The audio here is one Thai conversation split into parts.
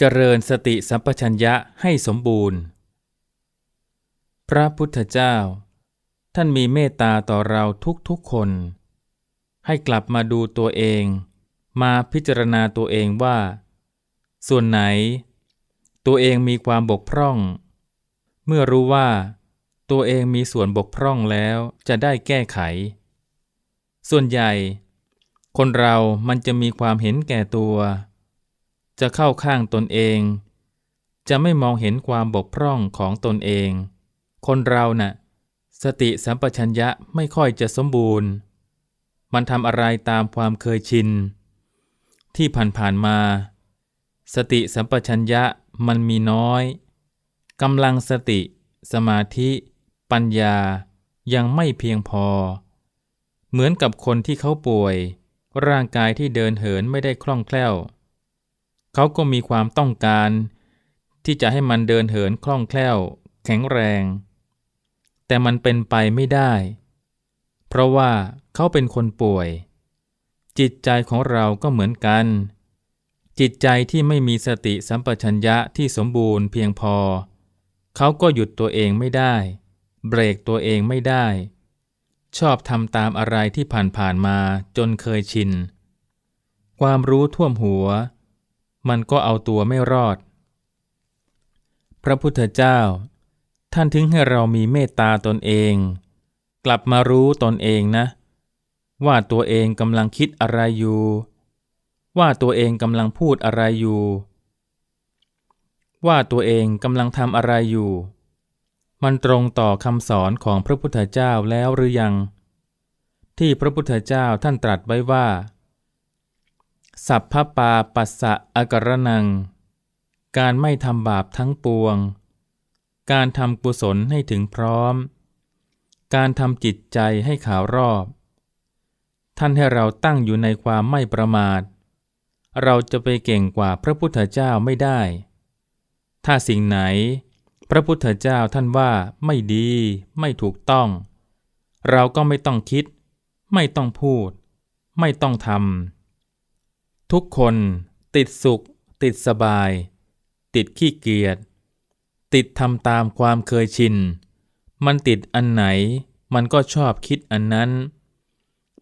เจริญสติสัมปชัญญะให้สมบูรณ์ พระพุทธเจ้า ท่านมีเมตตาต่อเราทุกๆคน ให้กลับมาดูตัวเอง มาพิจารณาตัวเองว่า ส่วนไหน ตัวเองมีความบกพร่อง เมื่อรู้ว่า ตัวเองมีส่วนบกพร่องแล้วจะได้แก้ไข ส่วนใหญ่ คนเรามันจะมีความเห็นแก่ตัว จะเข้าข้างตนเอง จะไม่มองเห็นความบกพร่องของตนเอง คนเราน่ะ สติสัมปชัญญะไม่ค่อยจะสมบูรณ์ มันทำอะไรตามความเคยชิน ที่ผ่านๆมา สติสัมปชัญญะมันมีน้อยกำลังสติ สมาธิ ปัญญายังไม่เพียงพอ เหมือนกับคนที่เขาป่วย ร่างกายที่เดินเหินไม่ได้คล่องแคล่ว เขาก็มีความต้องการ ที่จะให้มันเดินเหินคล่องแคล่ว แข็งแรง แต่มันเป็นไปไม่ได้ เพราะว่าเขาเป็นคนป่วย จิตใจของเราก็เหมือนกัน จิตใจที่ไม่มีสติสัมปชัญญะที่สมบูรณ์เพียงพอ เขาก็หยุดตัวเองไม่ได้ เบรกตัวเองไม่ได้ ชอบทำตามอะไรที่ผ่านๆมาจนเคยชินความรู้ท่วมหัว มันก็เอาตัวไม่รอด พระพุทธเจ้า ท่านถึงให้เรามีเมตตาตนเอง กลับมารู้ตนเองนะ ว่าตัวเองกำลังคิดอะไรอยู่ ว่าตัวเองกำลังพูดอะไรอยู่ ว่าตัวเองกำลังทำอะไรอยู่ มันตรงต่อคำสอนของพระพุทธเจ้าแล้วหรือยัง ที่พระพุทธเจ้าท่านตรัสไว้ว่า สัพพปาปัสสะอกรนัง การไม่ทำบาปทั้งปวง การทำกุศลให้ถึงพร้อม การทำจิตใจให้ขาวรอบ ท่านให้เราตั้งอยู่ในความไม่ประมาท เราจะไปเก่งกว่าพระพุทธเจ้าไม่ได้ ถ้าสิ่งไหน พระพุทธเจ้าท่านว่าไม่ดี ไม่ถูกต้อง เราก็ไม่ต้องคิด ไม่ต้องพูด ไม่ต้องทำ ทุกคนติดสุข ติดสบาย ติดขี้เกียจติดทำตามความเคยชิน มันติดอันไหน มันก็ชอบคิดอันนั้น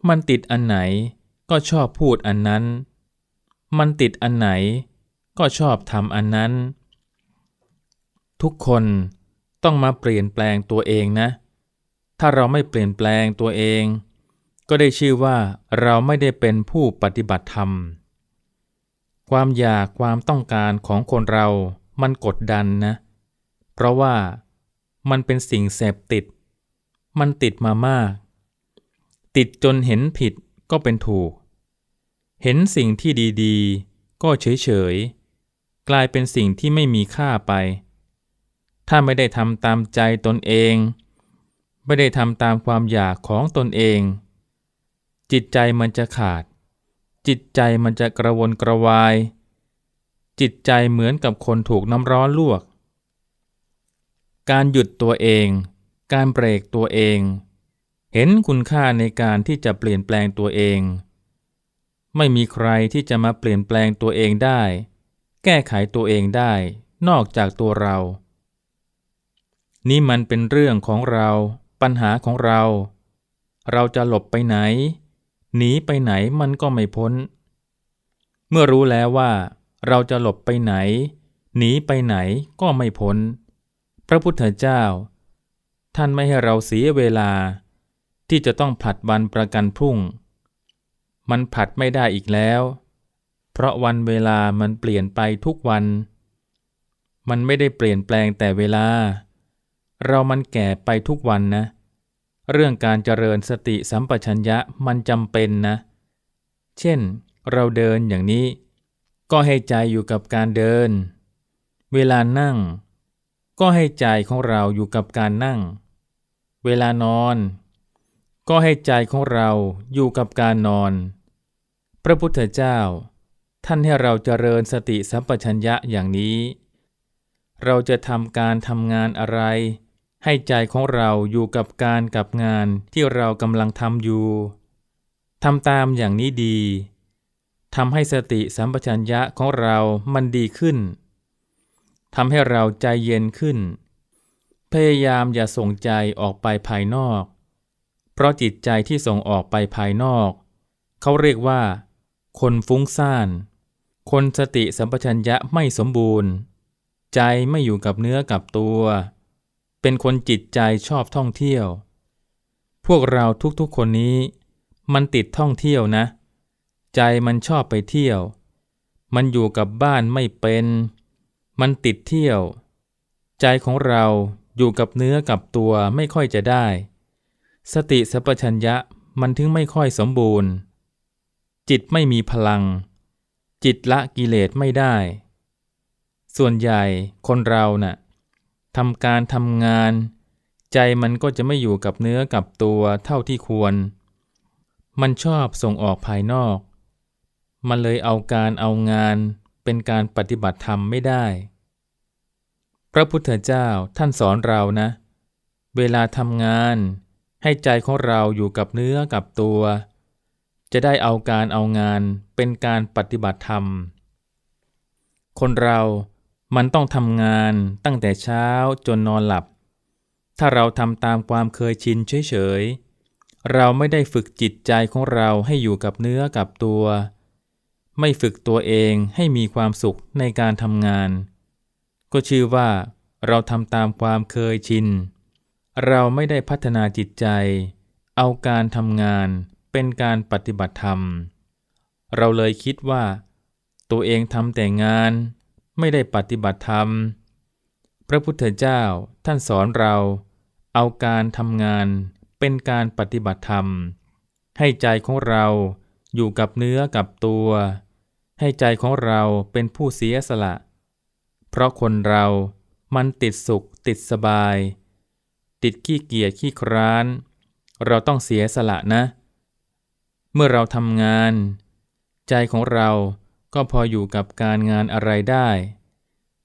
มันติดอันไหนก็ชอบพูดอันนั้น มันติดอันไหนก็ชอบทำอันนั้น ทุกคนต้องมาเปลี่ยนแปลงตัวเองนะ ถ้าเราไม่เปลี่ยนแปลงตัวเอง ก็ได้ชื่อว่าเราไม่ได้เป็นผู้ปฏิบัติธรรม ความอยากความต้องการของคนเรามันกดดันนะ เพราะว่ามันเป็นสิ่งเสพติด มันติดมามาก ติดจนเห็นผิดก็เป็นถูก เห็นสิ่งที่ดีๆ ก็เฉยๆ กลายเป็นสิ่งที่ไม่มีค่าไป ถ้าไม่ได้ทำตามใจตนเอง ไม่ได้ทำตามความอยากของตนเอง จิตใจมันจะขาด จิตใจมันจะกระวนกระวาย จิตใจเหมือนกับคนถูกน้ำร้อนลวก การหยุดตัวเอง การเบรกตัวเอง เห็นคุณค่าในการที่จะเปลี่ยนแปลงตัวเอง ไม่มีใครที่จะมาเปลี่ยนแปลงตัวเองได้ แก้ไขตัวเองได้ นอกจากตัวเรา นี่มันเป็นเรื่องของเรา ปัญหาของเรา เราจะหลบไปไหน หนีไปไหนมันก็ไม่พ้น เมื่อรู้แล้วว่า เราจะหลบไปไหน หนีไปไหนก็ไม่พ้น พระพุทธเจ้า ท่านไม่ให้เราเสียเวลา ที่จะต้องผลัดวันประกันพรุ่ง มันผลัดไม่ได้อีกแล้ว เพราะวันเวลามันเปลี่ยนไปทุกวัน มันไม่ได้เปลี่ยนแปลงแต่เวลา เรามันแก่ไปทุกวันนะ เรื่องการเจริญสติสัมปชัญญะมันจำเป็นนะ เช่น เราเดินอย่างนี้ ก็ให้ใจอยู่กับการเดิน เวลานั่ง ก็ให้ใจของเราอยู่กับการนั่ง เวลานอน ก็ให้ใจของเราอยู่กับการนอน พระพุทธเจ้า ท่านให้เราเจริญสติสัมปชัญญะอย่างนี้ เราจะทำการทำงานอะไร ให้ใจของเราอยู่กับการกับงานที่เรากำลังทำอยู่ทำตามอย่างนี้ดีทำให้สติสัมปชัญญะของเรามันดีขึ้นทำให้เราใจเย็นขึ้น พยายามอย่าส่งใจออกไปภายนอก เพราะจิตใจที่ส่งออกไปภายนอก เขาเรียกว่า คนฟุ้งซ่าน คนสติสัมปชัญญะไม่สมบูรณ์ ใจไม่อยู่กับเนื้อกับตัว เป็นคนจิตใจชอบท่องเที่ยว พวกเราทุกๆคนนี้มันติดท่องเที่ยวนะ ใจมันชอบไปเที่ยว มันอยู่กับบ้านไม่เป็น มันติดเที่ยว ใจของเราอยู่กับเนื้อกับตัวไม่ค่อยจะได้ สติสัพพัญญะมันถึงไม่ค่อยสมบูรณ์ จิตไม่มีพลัง จิตละกิเลสไม่ได้ ส่วนใหญ่คนเราน่ะ ทำการทำงาน ใจมันก็จะไม่อยู่กับเนื้อกับตัวเท่าที่ควร มันชอบส่งออกภายนอก มันเลยเอาการเอางานเป็นการปฏิบัติธรรมไม่ได้ พระพุทธเจ้าท่านสอนเรานะ เวลาทำงานให้ใจของเราอยู่กับเนื้อกับตัว จะได้เอาการเอางานเป็นการปฏิบัติธรรม คนเรา มันต้องทำงานตั้งแต่เช้าจนนอนหลับ ถ้าเราทำตามความเคยชินเฉยๆ เราไม่ได้ฝึกจิตใจของเราให้อยู่กับเนื้อกับตัว ไม่ฝึกตัวเองให้มีความสุขในการทำงาน ก็ชื่อว่า เราทำตามความเคยชิน เราไม่ได้พัฒนาจิตใจ เอาการทำงานเป็นการปฏิบัติธรรม เราเลยคิดว่า ตัวเองทำแต่งาน ไม่ได้ปฏิบัติธรรม พระพุทธเจ้าท่านสอนเราเอาการทำงานเป็นการปฏิบัติธรรม ให้ใจของเราอยู่กับเนื้อกับตัว ให้ใจของเราเป็นผู้เสียสละ เพราะคนเรามันติดสุขติดสบาย ติดขี้เกียจขี้คร้าน เราต้องเสียสละนะ เมื่อเราทำงาน ใจของเรา ก็พออยู่กับการงานอะไรได้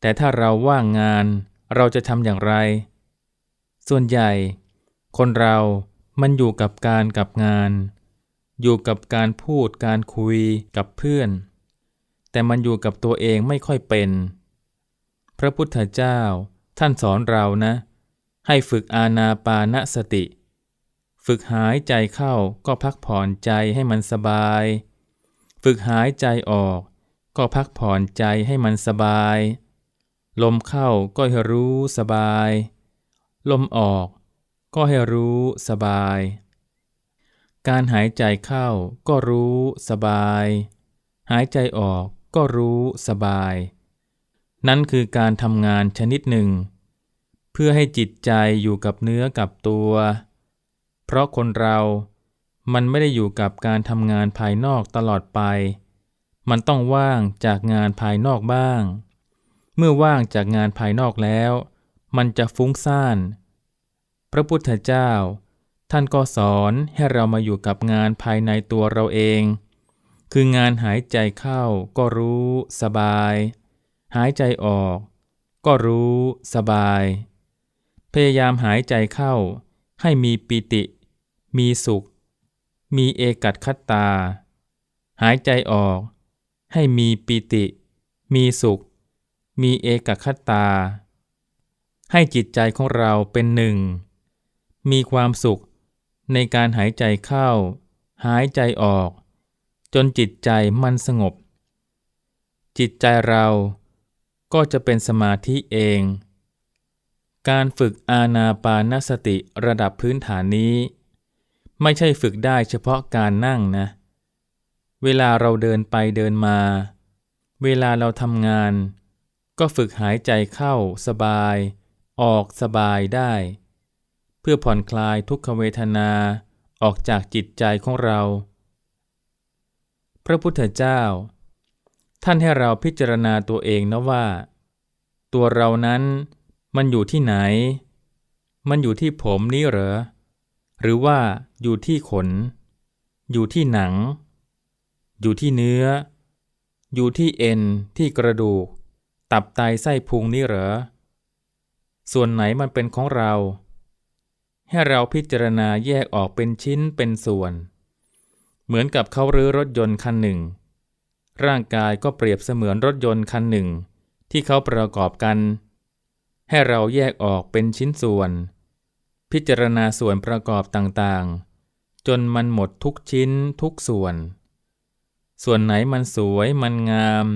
แต่ถ้าเราว่างงานเราจะทำอย่างไร ส่วนใหญ่ คนเรามันอยู่กับการกับงาน อยู่กับการพูดการคุยกับเพื่อน แต่มันอยู่กับตัวเองไม่ค่อยเป็น พระพุทธเจ้าท่านสอนเรานะ ให้ฝึกอาณาปานสติ ฝึกหายใจเข้าก็พักผ่อนใจให้มันสบาย ฝึกหายใจออก ก็พักผ่อนใจให้มันสบาย ลมเข้าก็ให้รู้สบาย ลมออกก็ให้รู้สบาย การหายใจเข้าก็รู้สบาย หายใจออกก็รู้สบาย นั่นคือการทำงานชนิดหนึ่ง เพื่อให้จิตใจอยู่กับเนื้อกับตัว เพราะคนเรามันไม่ได้อยู่กับการทำงานภายนอกตลอดไป มันต้องว่างจากงานภายนอกบ้าง เมื่อว่างจากงานภายนอกแล้ว มันจะฟุ้งซ่าน พระพุทธเจ้า ท่านก็สอนให้เรามาอยู่กับงานภายในตัวเราเอง คืองานหายใจเข้าก็รู้สบาย หายใจออก ก็รู้สบาย พยายามหายใจเข้า ให้มีปิติ มีสุข มีเอกัตคัตตา หายใจออก ให้มีปิติ มีสุข มีเอกคตา ให้จิตใจของเราเป็นหนึ่ง มีความสุขในการหายใจเข้า หายใจออก จนจิตใจมันสงบ จิตใจเราก็จะเป็นสมาธิเอง การฝึกอาณาปานสติระดับพื้นฐานนี้ ไม่ใช่ฝึกได้เฉพาะการนั่งนะ เวลาเราเดินไปเดินมา เวลาเราทำงาน ก็ฝึกหายใจเข้าสบาย ออกสบายได้ เพื่อผ่อนคลายทุกขเวทนาออกจากจิตใจของเรา พระพุทธเจ้า ท่านให้เราพิจารณาตัวเองนะว่า ตัวเรานั้นมันอยู่ที่ไหน มันอยู่ที่ผมนี้เหรอ หรือว่าอยู่ที่ขน อยู่ที่หนัง อยู่ที่เนื้อ อยู่ที่เอ็น ที่กระดูก ตับไตไส้พุงนี่เหรอ ส่วนไหนมันเป็นของเรา ให้เราพิจารณาแยกออกเป็นชิ้นเป็นส่วน เหมือนกับเขารื้อรถยนต์คันหนึ่ง ร่างกายก็เปรียบเสมือนรถยนต์คันหนึ่ง ที่เขาประกอบกัน ให้เราแยกออกเป็นชิ้นส่วน พิจารณาส่วนประกอบต่างๆ จนมันหมดทุกชิ้นทุกส่วน ส่วนไหนมันสวยมันงาม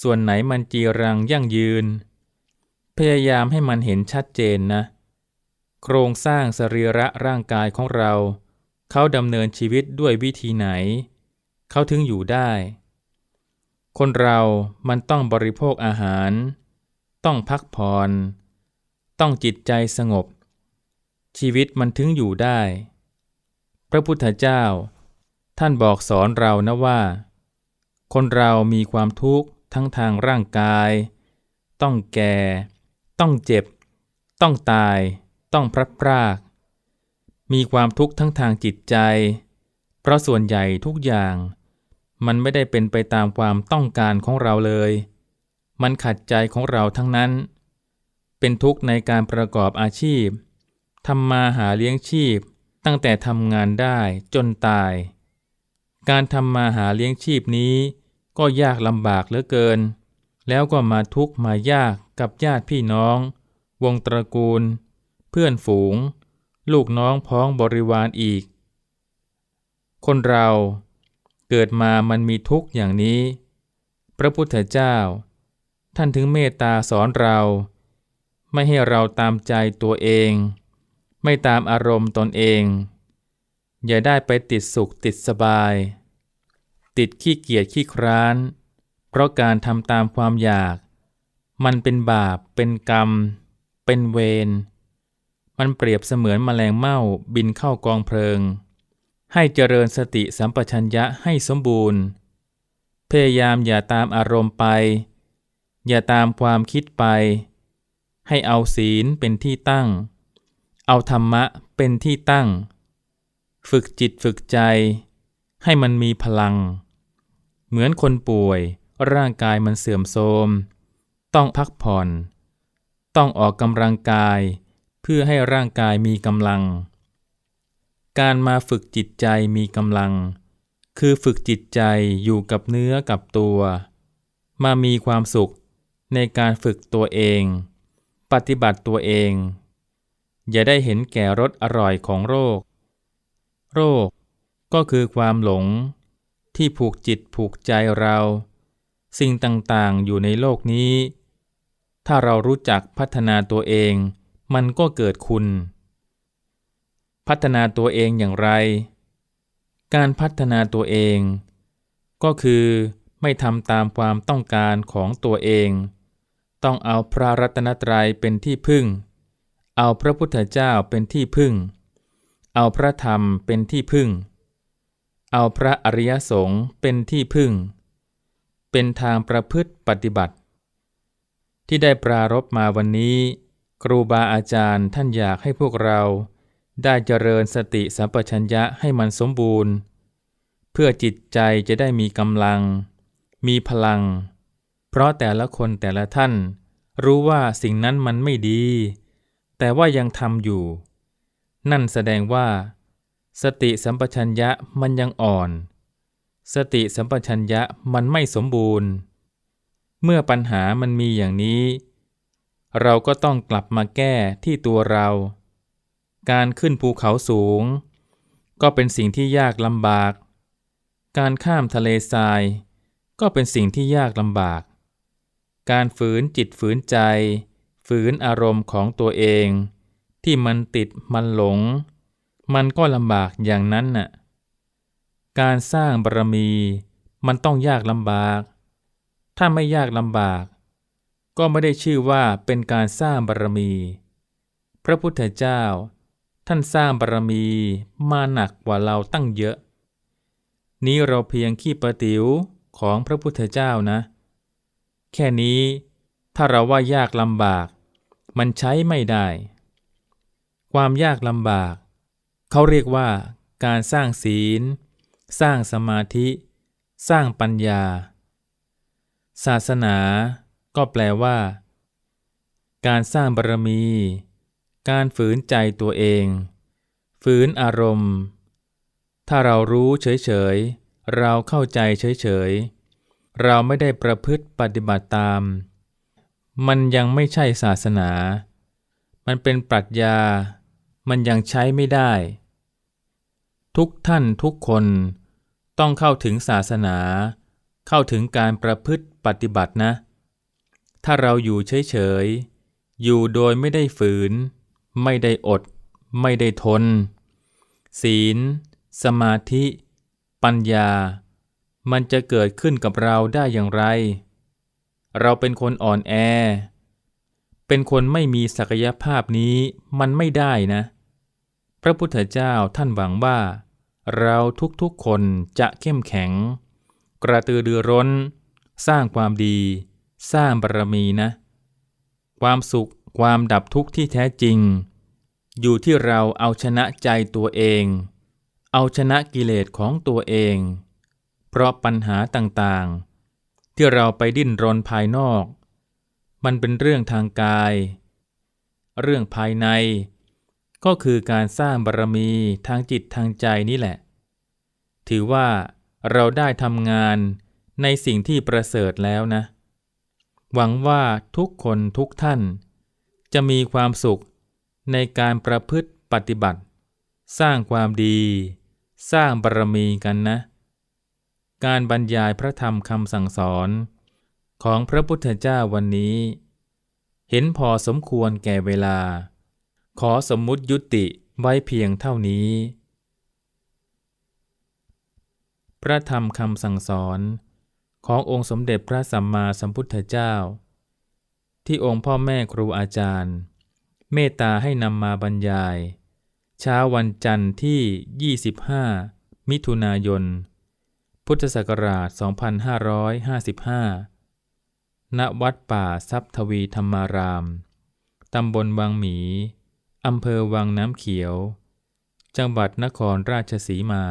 ส่วนไหนมันจีรังยั่งยืน พยายามให้มันเห็นชัดเจนนะ โครงสร้างสรีระร่างกายของเรา เขาดำเนินชีวิตด้วยวิธีไหน เขาถึงอยู่ได้ คนเรามันต้องบริโภคอาหาร ต้องพักผ่อน ต้องจิตใจสงบ ชีวิตมันถึงอยู่ได้ พระพุทธเจ้า ท่านบอกสอนเรานะว่า คนเรามีความทุกข์ทั้งทางร่างกาย ต้องแก่ ต้องเจ็บ ต้องตาย ต้องพลัดพราก มีความทุกข์ทั้งทางจิตใจ เพราะส่วนใหญ่ทุกอย่าง มันไม่ได้เป็นไปตามความต้องการของเราเลย มันขัดใจของเราทั้งนั้น เป็นทุกข์ในการประกอบอาชีพทำมาหาเลี้ยงชีพตั้งแต่ทำงานได้จนตาย การทำมาหาเลี้ยงชีพนี้ ก็ยากลำบากเหลือเกิน แล้วก็มาทุกข์มายากกับญาติพี่น้อง วงตระกูล เพื่อนฝูง ลูกน้องพ้องบริวารอีก คนเราเกิดมามันมีทุกข์อย่างนี้ พระพุทธเจ้า ท่านถึงเมตตาสอนเรา ไม่ให้เราตามใจตัวเอง ไม่ตามอารมณ์ตนเอง อย่าได้ไปติดสุขติดสบาย ติดขี้เกียจขี้คร้าน เพราะการทำตามความอยาก มันเป็นบาป เป็นกรรม เป็นเวร มันเปรียบเสมือนแมลงเม่าบินเข้ากองเพลิง ให้เจริญสติสัมปชัญญะให้สมบูรณ์ พยายามอย่าตามอารมณ์ไป อย่าตามความคิดไป ให้เอาศีลเป็นที่ตั้ง เอาธรรมะเป็นที่ตั้ง ฝึกจิตฝึกใจ ให้มันมีพลัง เหมือนคนป่วย ร่างกายมันเสื่อมโทรม ต้องพักผ่อน ต้องออกกำลังกาย เพื่อให้ร่างกายมีกำลัง การมาฝึกจิตใจมีกำลัง คือฝึกจิตใจอยู่กับเนื้อกับตัว มามีความสุขในการฝึกตัวเอง ปฏิบัติตัวเอง อย่าได้เห็นแก่รสอร่อยของโรค โรค ก็คือความหลง ที่ผูกจิตผูกใจเรา สิ่งต่างๆอยู่ในโลกนี้ ถ้าเรารู้จักพัฒนาตัวเอง มันก็เกิดคุณ พัฒนาตัวเองอย่างไร การพัฒนาตัวเอง ก็คือไม่ทำตามความต้องการของตัวเอง ต้องเอาพระรัตนตรัยเป็นที่พึ่ง เอาพระพุทธเจ้าเป็นที่พึ่ง เอาพระธรรมเป็นที่พึ่ง เอาพระอริยสงฆ์เป็นที่พึ่ง เป็นทางประพฤติปฏิบัติ ที่ได้ปรารบมาวันนี้ ครูบาอาจารย์ท่านอยากให้พวกเราได้เจริญสติสัมปชัญญะให้มันสมบูรณ์ เพื่อจิตใจจะได้มีกำลัง มีพลัง เพราะแต่ละคนแต่ละท่าน รู้ว่าสิ่งนั้นมันไม่ดี แต่ว่ายังทำอยู่ นั่นแสดงว่า สติสัมปชัญญะมันยังอ่อน สติสัมปชัญญะมันไม่สมบูรณ์ เมื่อปัญหามันมีอย่างนี้ เราก็ต้องกลับมาแก้ที่ตัวเรา การขึ้นภูเขาสูง ก็เป็นสิ่งที่ยากลำบาก การข้ามทะเลทราย ก็เป็นสิ่งที่ยากลำบาก การฝืนจิตฝืนใจ ฝืนอารมณ์ของตัวเอง ที่มันติดมันหลง มันก็ลำบากอย่างนั้นน่ะ การสร้างบารมี มันต้องยากลำบาก ถ้าไม่ยากลำบาก ก็ไม่ได้ชื่อว่าเป็นการสร้างบารมี พระพุทธเจ้า ท่านสร้างบารมีมาหนักกว่าเราตั้งเยอะ นี้เราเพียงขี้ประติ๋วของพระพุทธเจ้านะ แค่นี้ถ้าเราว่ายากลำบาก มันใช้ไม่ได้ ความยากลำบาก เขาเรียกว่าการสร้างศีล สร้างสมาธิ สร้างปัญญา ศาสนา ก็แปลว่า การสร้างบารมี การฝืนใจตัวเอง ฝืนอารมณ์ ถ้าเรารู้เฉยๆ เราเข้าใจเฉยๆ เราไม่ได้ประพฤติปฏิบัติตาม มันยังไม่ใช่ศาสนา มันเป็นปรัชญา มันยังใช้ไม่ได้ ทุกท่านทุกคนต้องเข้าถึงศาสนา เข้าถึงการประพฤติปฏิบัตินะ ถ้าเราอยู่เฉยๆ อยู่โดยไม่ได้ฝืน ไม่ได้อด ไม่ได้ทน ศีล สมาธิ ปัญญา มันจะเกิดขึ้นกับเราได้อย่างไร เราเป็นคนอ่อนแอ เป็นคนไม่มีศักยภาพนี้มันไม่ได้นะ พระพุทธเจ้าท่านหวังว่า เราทุกๆคนจะเข้มแข็ง กระตือรือร้น สร้างความดี สร้างบารมีนะ ความสุขความดับทุกข์ที่แท้จริง อยู่ที่เราเอาชนะใจตัวเอง เอาชนะกิเลสของตัวเอง เพราะปัญหาต่างๆ ที่เราไปดิ้นรนภายนอก มันเป็นเรื่องทางกาย เรื่องภายใน ก็คือการสร้างบารมีทางจิตทางใจนี่แหละ ถือว่าเราได้ทำงานในสิ่งที่ประเสริฐแล้วนะ หวังว่าทุกคนทุกท่าน จะมีความสุขในการประพฤติปฏิบัติ สร้างความดี สร้างบารมีกันนะ การบรรยายพระธรรมคำสั่งสอนของพระพุทธเจ้าวันนี้ เห็นพอสมควรแก่เวลา ขอสมมุติยุติไว้เพียงเท่านี้ พระธรรมคำสั่งสอนขององค์สมเด็จพระสัมมาสัมพุทธเจ้า ที่องค์พ่อแม่ครูอาจารย์ เมตตาให้นำมาบรรยาย เช้าวันจันทร์ที่ 25 มิถุนายน พุทธศักราช 2555 ณ วัดป่าทรัพทวีธรรมาราม ตำบลวังหมี อำเภอวังน้ำเขียว จังหวัดนครราชสีมา